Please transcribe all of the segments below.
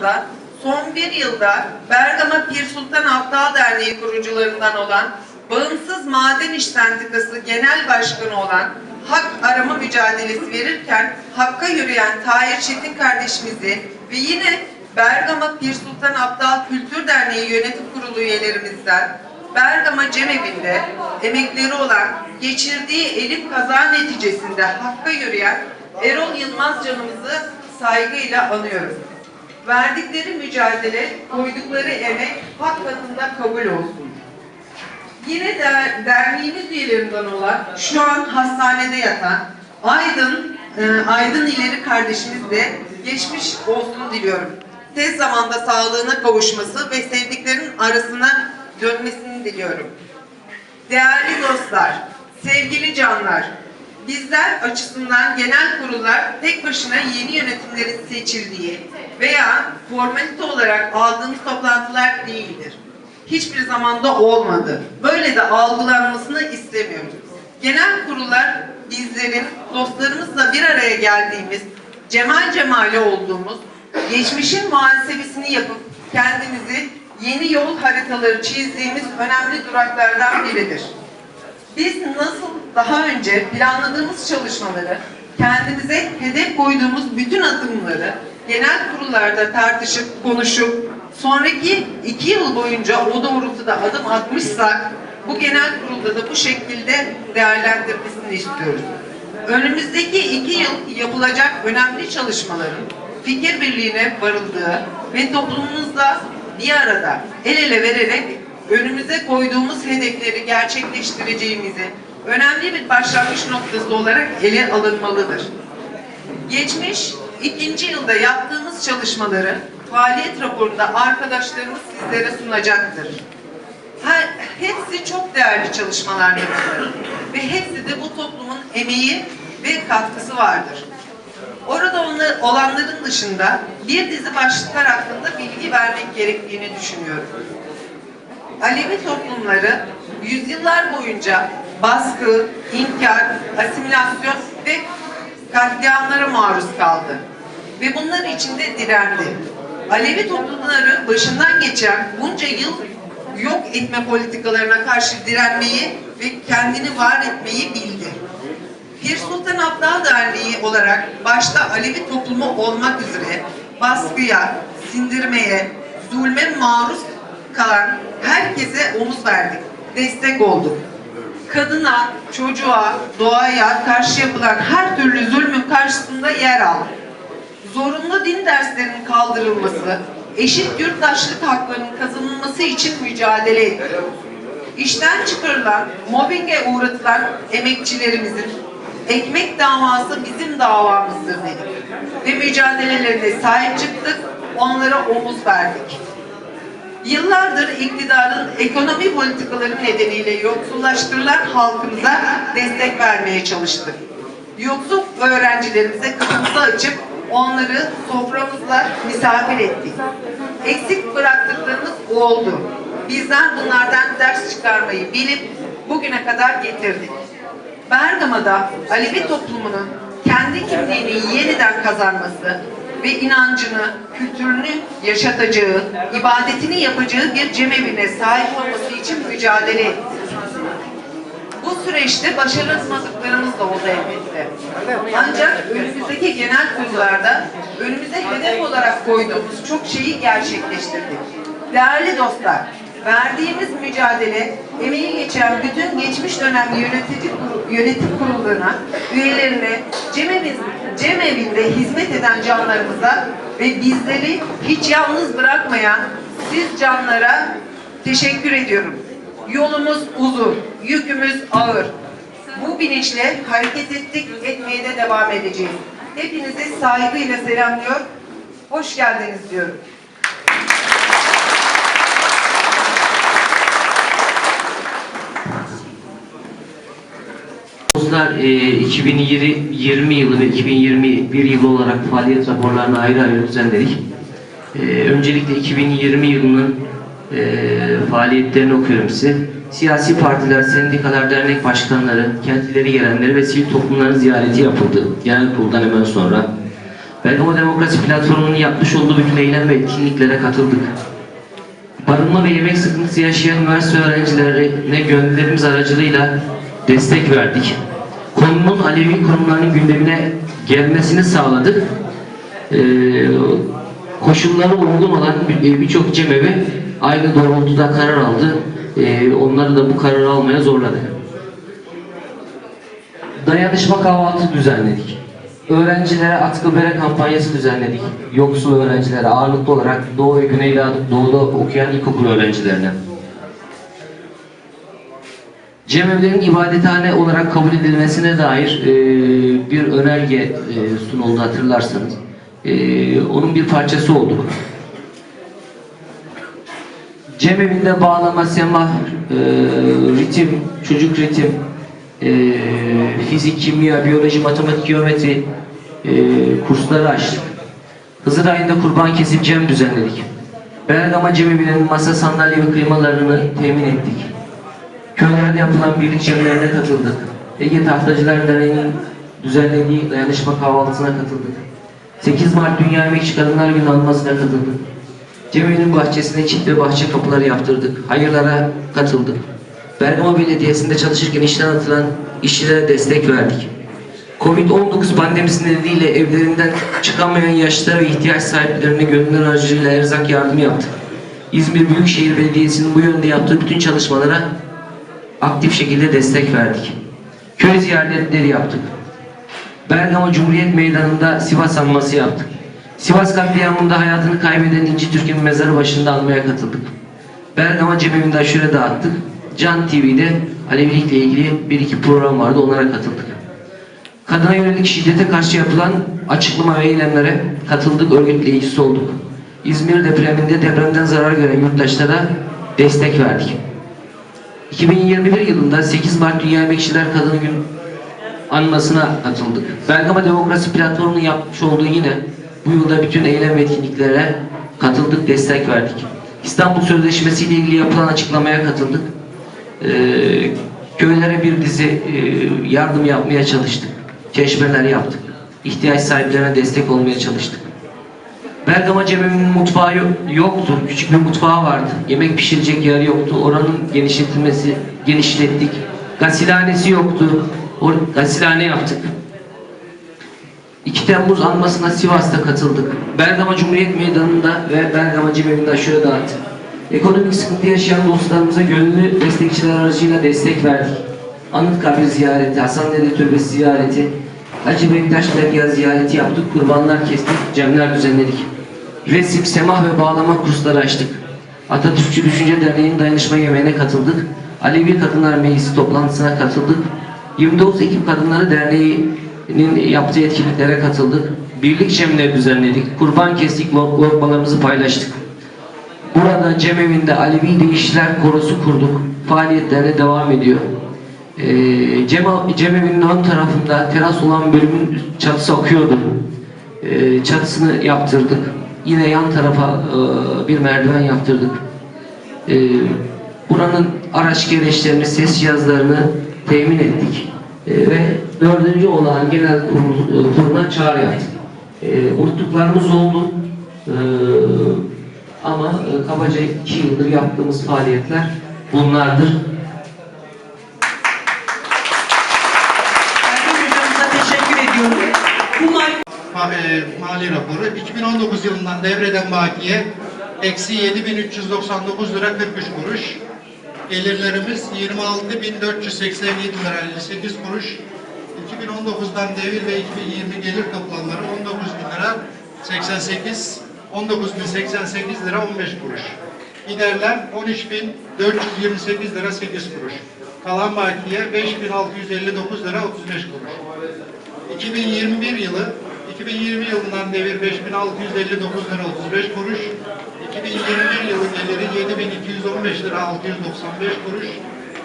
zamanda son bir yılda Bergama Pir Sultan Abdal Derneği kurucularından olan Bağımsız Maden İş Sendikası Genel Başkanı olan hak arama mücadelesi verirken Hakk'a yürüyen Tahir Çetin kardeşimizi ve yine Bergama Pir Sultan Abdal Kültür Derneği Yönetim Kurulu üyelerimizden Bergama Cemevi'nde emekleri olan geçirdiği elim kaza neticesinde Hakk'a yürüyen Erol Yılmaz canımızı saygıyla anıyoruz. Verdikleri mücadele, koydukları emek hak katında kabul olsun. Yine der, derneğimiz üyelerinden olan, şu an hastanede yatan Aydın, e, Aydın İleri kardeşimiz de geçmiş olsun diliyorum. Tez zamanda sağlığına kavuşması ve sevdiklerinin arasına dönmesini diliyorum. Değerli dostlar, sevgili canlar, bizler açısından genel kurullar tek başına yeni yönetimlerin seçildiği veya formalite olarak aldığımız toplantılar değildir. Hiçbir zamanda olmadı. Böyle de algılanmasını istemiyoruz. Genel kurullar bizlerin dostlarımızla bir araya geldiğimiz, cemal cemali olduğumuz, geçmişin muhasebesini yapıp kendimizi yeni yol haritaları çizdiğimiz önemli duraklardan biridir. Biz nasıl daha önce planladığımız çalışmaları, kendimize hedef koyduğumuz bütün adımları genel kurullarda tartışıp, konuşup, sonraki iki yıl boyunca o doğrultuda adım atmışsak, bu genel kurulda da bu şekilde değerlendirmesini istiyoruz. Önümüzdeki iki yıl yapılacak önemli çalışmaların fikir birliğine varıldığı ve toplumumuzla bir arada el ele vererek önümüze koyduğumuz hedefleri gerçekleştireceğimizi önemli bir başlangıç noktası olarak ele alınmalıdır. Geçmiş ikinci yılda yaptığımız çalışmaları faaliyet raporunda arkadaşlarımız sizlere sunacaktır. Hepsi çok değerli çalışmalardır ve hepsi de bu toplumun emeği ve katkısı vardır. Orada olanların dışında bir dizi başlıklar hakkında bilgi vermek gerektiğini düşünüyorum. Alevi toplumları yüzyıllar boyunca baskı, inkar, asimilasyon ve katliamlara maruz kaldı. Ve bunlar içinde direndi. Alevi toplumları başından geçen bunca yıl yok etme politikalarına karşı direnmeyi ve kendini var etmeyi bildi. Pir Sultan Abdal Derneği olarak başta Alevi toplumu olmak üzere baskıya, sindirmeye, zulme maruz kalan herkese omuz verdik, destek olduk. Kadına, çocuğa, doğaya karşı yapılan her türlü zulmün karşısında yer aldık. Zorunlu din derslerinin kaldırılması, eşit yurttaşlık haklarının kazanılması için mücadele ettik. İşten çıkarılan, mobbinge uğratılan emekçilerimizin ekmek davası bizim davamızdır dedik. Ve mücadelelerine sahip çıktık, onlara omuz verdik. Yıllardır iktidarın ekonomi politikaları nedeniyle yoksullaştırılan halkımıza destek vermeye çalıştık. Yoksul öğrencilerimize kapımızı açıp onları soframızla misafir ettik. Eksik bıraktıklarımız oldu. Bizden bunlardan ders çıkarmayı bilip bugüne kadar getirdik. Bergama'da Alevi toplumunun kendi kimliğini yeniden kazanması ve inancını, kültürünü yaşatacağı, ibadetini yapacağı bir cemevine sahip olması için mücadele ettik. Bu süreçte başaramadıklarımız da oldu elbette. Ancak önümüzdeki genel kurullarda önümüze hedef olarak koyduğumuz çok şeyi gerçekleştirdik. Değerli dostlar, verdiğimiz mücadele, emeği geçen bütün geçmiş dönem yönetici yönetim kurullarına, üyelerine, cemeviz, cemevinde hizmet eden canlarımıza ve bizleri hiç yalnız bırakmayan siz canlara teşekkür ediyorum. Yolumuz uzun, yükümüz ağır. Bu bilinçle hareket ettik, etmeye de devam edeceğiz. Hepinizi saygıyla selamlıyor, hoş geldiniz diyorum. Dostlar e, 2020 yılı ve 2021 yılı olarak faaliyet raporlarını ayrı ayrı düzenledik. E, öncelikle 2020 yılının e, faaliyetlerini okuyorum size. Siyasi partiler, sendikalar, dernek başkanları, kendileri gelenleri ve sivil toplumların ziyareti yapıldı. Genel kuruldan hemen sonra. Bergama Demokrasi Platformu'nun yapmış olduğu bütün eylem ve etkinliklere katıldık. Barınma ve yemek sıkıntısı yaşayan üniversite öğrencilerine gönüllerimiz aracılığıyla destek verdik. Konunun Alevi kurumlarının gündemine gelmesini sağladık. Ee, koşullara uygun olan bir- birçok cemevi aynı doğrultuda karar aldı. Ee, onları da bu kararı almaya zorladık. Dayanışma kahvaltı düzenledik. Öğrencilere atkı bere kampanyası düzenledik. Yoksul öğrencilere ağırlıklı olarak Doğu ve Güneydoğu'da okuyan ilkokul öğrencilerine. Cemevlerin ibadethane olarak kabul edilmesine dair e, bir önerge e, sunuldu hatırlarsanız. E, onun bir parçası olduk. Cemevinde bağlama, semah, e, ritim, çocuk ritim, e, fizik, kimya, biyoloji, matematik, geometri e, kursları açtık. Hızır ayında kurban kesip cem düzenledik. Bergama Cemevi'nin masa, sandalye ve kıymalarını temin ettik. Köylerde yapılan birlik cemlerine katıldık. Ege Tahtacılar Derneği'nin düzenlediği dayanışma kahvaltısına katıldık. 8 Mart Dünya Emekçi Kadınlar Günü anmasına katıldık. Cemevinin bahçesine çift ve bahçe kapıları yaptırdık. Hayırlara katıldık. Bergama Belediyesi'nde çalışırken işten atılan işçilere destek verdik. Covid-19 pandemisi nedeniyle evlerinden çıkamayan yaşlılara ve ihtiyaç sahiplerine gönüller aracılığıyla erzak yardımı yaptık. İzmir Büyükşehir Belediyesi'nin bu yönde yaptığı bütün çalışmalara aktif şekilde destek verdik. Köy ziyaretleri yaptık. Bergama Cumhuriyet Meydanı'nda Sivas anması yaptık. Sivas katliamında hayatını kaybeden İnci Türk'ün mezarı başında almaya katıldık. Bergama Cemevi'nde aşure dağıttık. Can TV'de Alevilikle ilgili bir iki program vardı onlara katıldık. Kadına yönelik şiddete karşı yapılan açıklama ve eylemlere katıldık, örgütleyicisi olduk. İzmir depreminde depremden zarar gören yurttaşlara destek verdik. 2021 yılında 8 Mart Dünya Emekçiler Kadını Gün anmasına katıldık. Bergama Demokrasi Platformu'nun yapmış olduğu yine bu yılda bütün eylem ve etkinliklere katıldık, destek verdik. İstanbul Sözleşmesi ile ilgili yapılan açıklamaya katıldık. Ee, köylere bir dizi e, yardım yapmaya çalıştık. Çeşmeler yaptık. İhtiyaç sahiplerine destek olmaya çalıştık. Bergama Cemevi'nin mutfağı yo- yoktu. Küçük bir mutfağı vardı. Yemek pişirecek yer yoktu. Oranın genişletilmesi, genişlettik. Gasilhanesi yoktu. O gasilhane yaptık. 2 Temmuz anmasına Sivas'ta katıldık. Bergama Cumhuriyet Meydanı'nda ve Bergama Cemevi'nde aşure dağıttık. Ekonomik sıkıntı yaşayan dostlarımıza gönüllü destekçiler aracıyla destek verdik. Anıtkabir ziyareti, Hasan Dede Türbesi ziyareti, Hacı Bektaş Dergah ziyareti yaptık, kurbanlar kestik, cemler düzenledik. Resim, semah ve bağlama kursları açtık. Atatürkçü Düşünce Derneği'nin dayanışma yemeğine katıldık. Alevi Kadınlar Meclisi toplantısına katıldık. 29 Ekim Kadınları Derneği'nin yaptığı etkinliklere katıldık. Birlik cemleri düzenledik. Kurban kestik, lok- lokmalarımızı paylaştık. Burada Cemevinde Alevi Değişler Korosu kurduk. Faaliyetlerine devam ediyor. Ee, Cema- Cemevi'nin ön tarafında teras olan bölümün çatısı akıyordu. Ee, çatısını yaptırdık. Yine yan tarafa e, bir merdiven yaptırdık. Ee, buranın araç gereçlerini, ses cihazlarını temin ettik. Ee, ve dördüncü olan genel kurul, e, çağrı yaptık. Ee, unuttuklarımız oldu. Ee, ama e, kabaca iki yıldır yaptığımız faaliyetler bunlardır. Erdoğan hocamıza teşekkür ediyorum. Bu mal Ma- e, mali raporu 2019 yılından devreden bakiye eksi 7399 lira 43 kuruş. Gelirlerimiz 26.487 lira 58 kuruş. 2019'dan devir ve 2020 gelir toplamları 19 bin lira 88 19.088 lira 15 kuruş. Giderler 13.428 lira 8 kuruş. Kalan bakiye 5.659 lira 35 kuruş. 2021 yılı 2020 yılından devir 5659 lira 35 kuruş. 2021 yılı geliri 7215 lira 695 kuruş.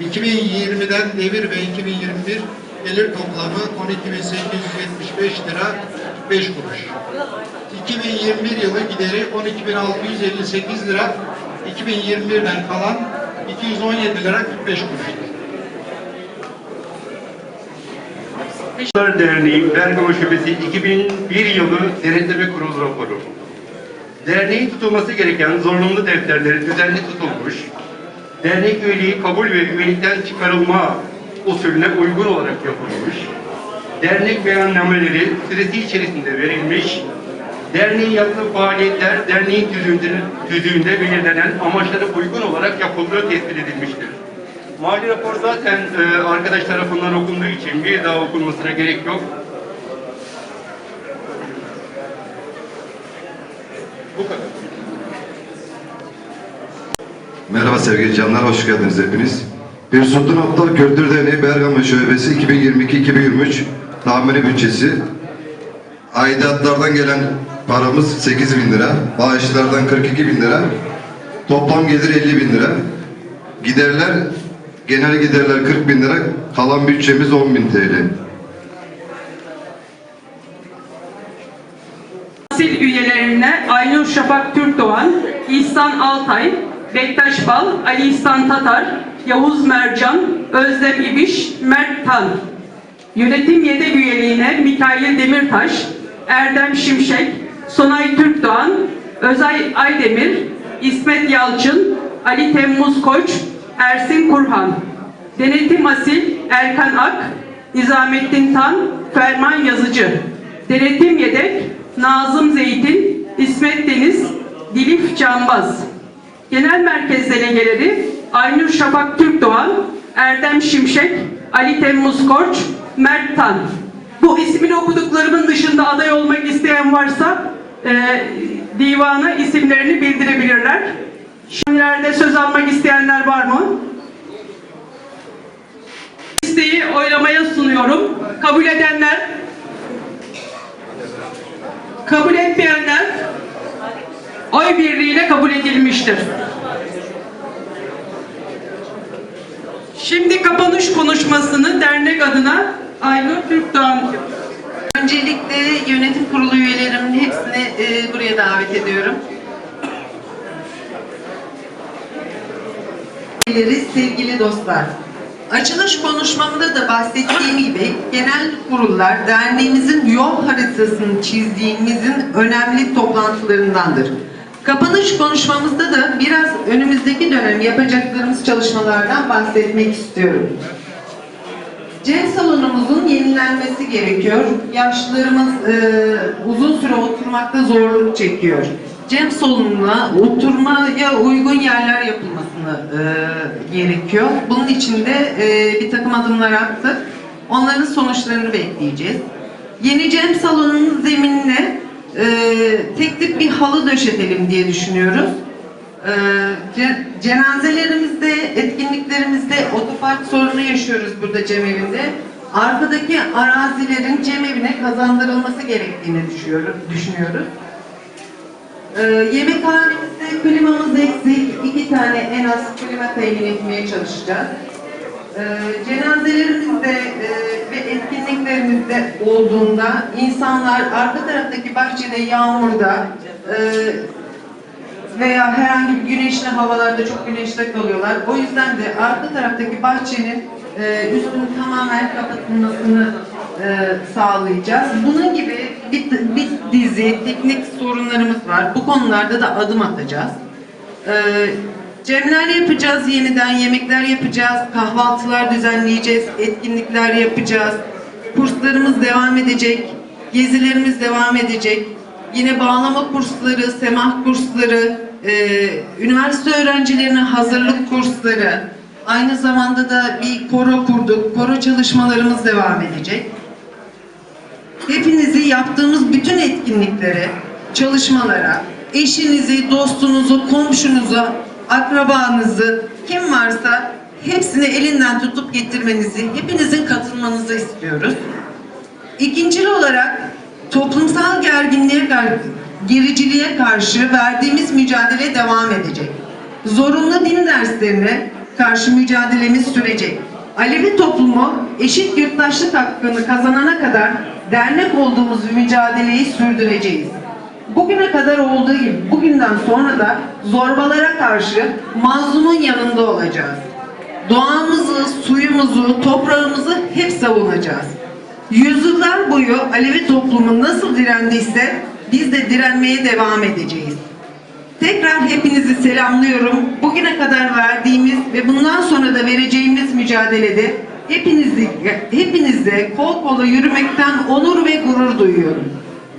2020'den devir ve 2021 gelir toplamı 12875 lira 5 kuruş. 2021 yılı gideri 12658 lira 2021'den kalan 217 lira 45 kuruştur. Çocuklar Derneği Bergama Şubesi 2001 yılı denetleme kurulu raporu. Derneğin tutulması gereken zorunlu defterleri düzenli tutulmuş, dernek üyeliği kabul ve üyelikten çıkarılma usulüne uygun olarak yapılmış, dernek beyannameleri süresi içerisinde verilmiş, derneğin yaptığı faaliyetler derneğin tüzüğünde, tüzüğünde belirlenen amaçlara uygun olarak yapıldığı tespit edilmiştir. Mali rapor zaten e, arkadaş tarafından okunduğu için bir daha okunmasına gerek yok. Bu kadar. Merhaba sevgili canlar, hoş geldiniz hepiniz. Bir Sultan Aptal Kültür Derneği Bergama Şubesi 2022-2023 tahmini bütçesi. Aidatlardan gelen paramız 8 bin lira, bağışlardan 42 bin lira, toplam gelir 50 bin lira. Giderler, genel giderler 40 bin lira, kalan bütçemiz 10 bin TL. Nesil üyelerine Aynur Şafak Türkdoğan, İhsan Altay, Bektaş Bal, Ali İhsan Tatar, Yavuz Mercan, Özlem İbiş, Mert Tan. Yönetim yedek üyeliğine Mikail Demirtaş, Erdem Şimşek, Sonay Türkdoğan, Özay Aydemir, İsmet Yalçın, Ali Temmuz Koç, Ersin Kurhan. Denetim Asil, Erkan Ak, Nizamettin Tan, Ferman Yazıcı. Denetim Yedek, Nazım Zeytin, İsmet Deniz, Dilif Canbaz. Genel Merkez Delegeleri Aynur Şafak Türkdoğan, Erdem Şimşek, Ali Temmuz Koç, Mert Tan. Bu ismini okuduklarımın dışında aday olmak isteyen varsa e, divana isimlerini bildirebilirler. Şimdilerde söz almak isteyenler var mı? Listeyi oylamaya sunuyorum. Kabul edenler, kabul etmeyenler oy birliğiyle kabul edilmiştir. Şimdi kapanış konuşmasını dernek adına Aynur Türkdoğan Öncelikle yönetim kurulu üyelerimin hepsini e, buraya davet ediyorum. Üyeleri, Sevgili dostlar, açılış konuşmamda da bahsettiğim gibi genel kurullar derneğimizin yol haritasını çizdiğimizin önemli toplantılarındandır. Kapanış konuşmamızda da biraz önümüzdeki dönem yapacaklarımız çalışmalardan bahsetmek istiyorum. Cem salonumuzun yenilenmesi gerekiyor. Yaşlılarımız e, uzun süre oturmakta zorluk çekiyor. Cem salonuna oturmaya uygun yerler yapılmasını e, gerekiyor. Bunun için de e, bir takım adımlar attık. Onların sonuçlarını bekleyeceğiz. Yeni Cem salonunun zeminine e, tek tip bir halı döşetelim diye düşünüyoruz. Ce- cenazelerimizde, etkinliklerimizde otopark sorunu yaşıyoruz burada cemevinde. Arkadaki arazilerin cemevine kazandırılması gerektiğini düşünüyoruz. düşünüyoruz. Ee, yemekhanemizde klimamız eksik. iki tane en az klima temin etmeye çalışacağız. Ee, cenazelerimizde e, ve etkinliklerimizde olduğunda insanlar arka taraftaki bahçede yağmurda e, veya herhangi bir güneşli havalarda çok güneşte kalıyorlar. O yüzden de arka taraftaki bahçenin e, üstünü tamamen kapatılmasını e, sağlayacağız. Bunun gibi bir, bir dizi teknik sorunlarımız var. Bu konularda da adım atacağız. E, Cemler yapacağız yeniden, yemekler yapacağız, kahvaltılar düzenleyeceğiz, etkinlikler yapacağız. Kurslarımız devam edecek, gezilerimiz devam edecek. Yine bağlama kursları, semah kursları, e, üniversite öğrencilerine hazırlık kursları, aynı zamanda da bir koro kurduk, koro çalışmalarımız devam edecek. Hepinizi yaptığımız bütün etkinliklere, çalışmalara, eşinizi, dostunuzu, komşunuzu, akrabanızı, kim varsa hepsini elinden tutup getirmenizi, hepinizin katılmanızı istiyoruz. İkincil olarak toplumsal gerginliğe, gericiliğe karşı verdiğimiz mücadele devam edecek. Zorunlu din derslerine karşı mücadelemiz sürecek. Alevi toplumu eşit yurttaşlık hakkını kazanana kadar dernek olduğumuz mücadeleyi sürdüreceğiz. Bugüne kadar olduğu gibi bugünden sonra da zorbalara karşı mazlumun yanında olacağız. Doğamızı, suyumuzu, toprağımızı hep savunacağız. Yüzyıllar boyu Alevi toplumu nasıl direndiyse biz de direnmeye devam edeceğiz. Tekrar hepinizi selamlıyorum. Bugüne kadar verdiğimiz ve bundan sonra da vereceğimiz mücadelede hepinizi, hepinizle kol kola yürümekten onur ve gurur duyuyorum.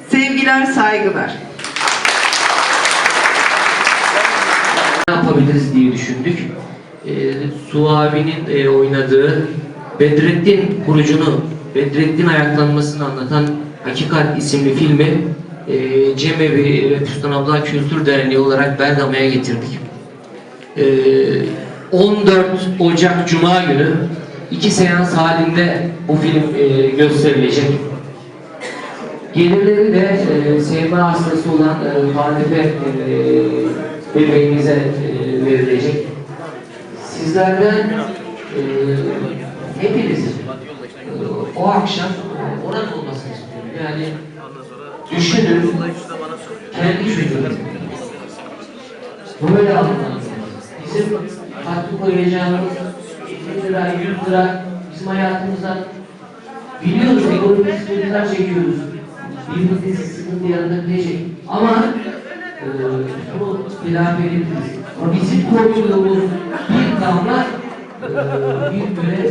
Sevgiler, saygılar. ne yapabiliriz diye düşündük. E, Su abinin e, oynadığı Bedrettin kurucunu, Bedrettin ayaklanmasını anlatan Hakikat isimli filmi e, Cemevi ve Füstan Abdullah Kültür Derneği olarak Bergama'ya getirdik. E, 14 Ocak Cuma günü iki seans halinde bu film e, gösterilecek. Gelirleri de e, sevme hastası olan e, Hanife e, bebeğimize e, verilecek. Sizlerden e, hepinizin e, o akşam e, orada olmasını istiyorum. Yani düşünün kendi çocuğunuz. Böyle almanız. Bizim katkı koyacağımız 50 lira, 100 lira bizim hayatımızda biliyoruz ekonomik sıkıntılar çekiyoruz. Birimizin sıkıntı yaratabilecek. Ama e, telafi edebiliriz. Ama bizim koyduğumuz bir damla e, bir göre.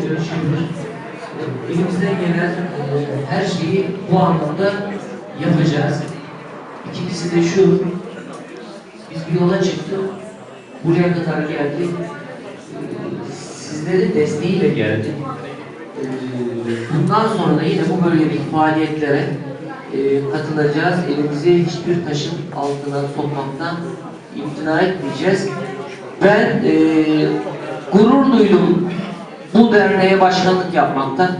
E, Elimizden gelen e, her şeyi bu anlamda yapacağız. İkincisi de şu, biz bir yola çıktık, buraya kadar geldik. Sizlerin desteğiyle geldik. E, Bundan sonra da yine bu bölgedeki faaliyetlere e, katılacağız. Elimizi hiçbir taşın altına sokmaktan imtina etmeyeceğiz. Ben e, gurur duydum bu derneğe başkanlık yapmaktan.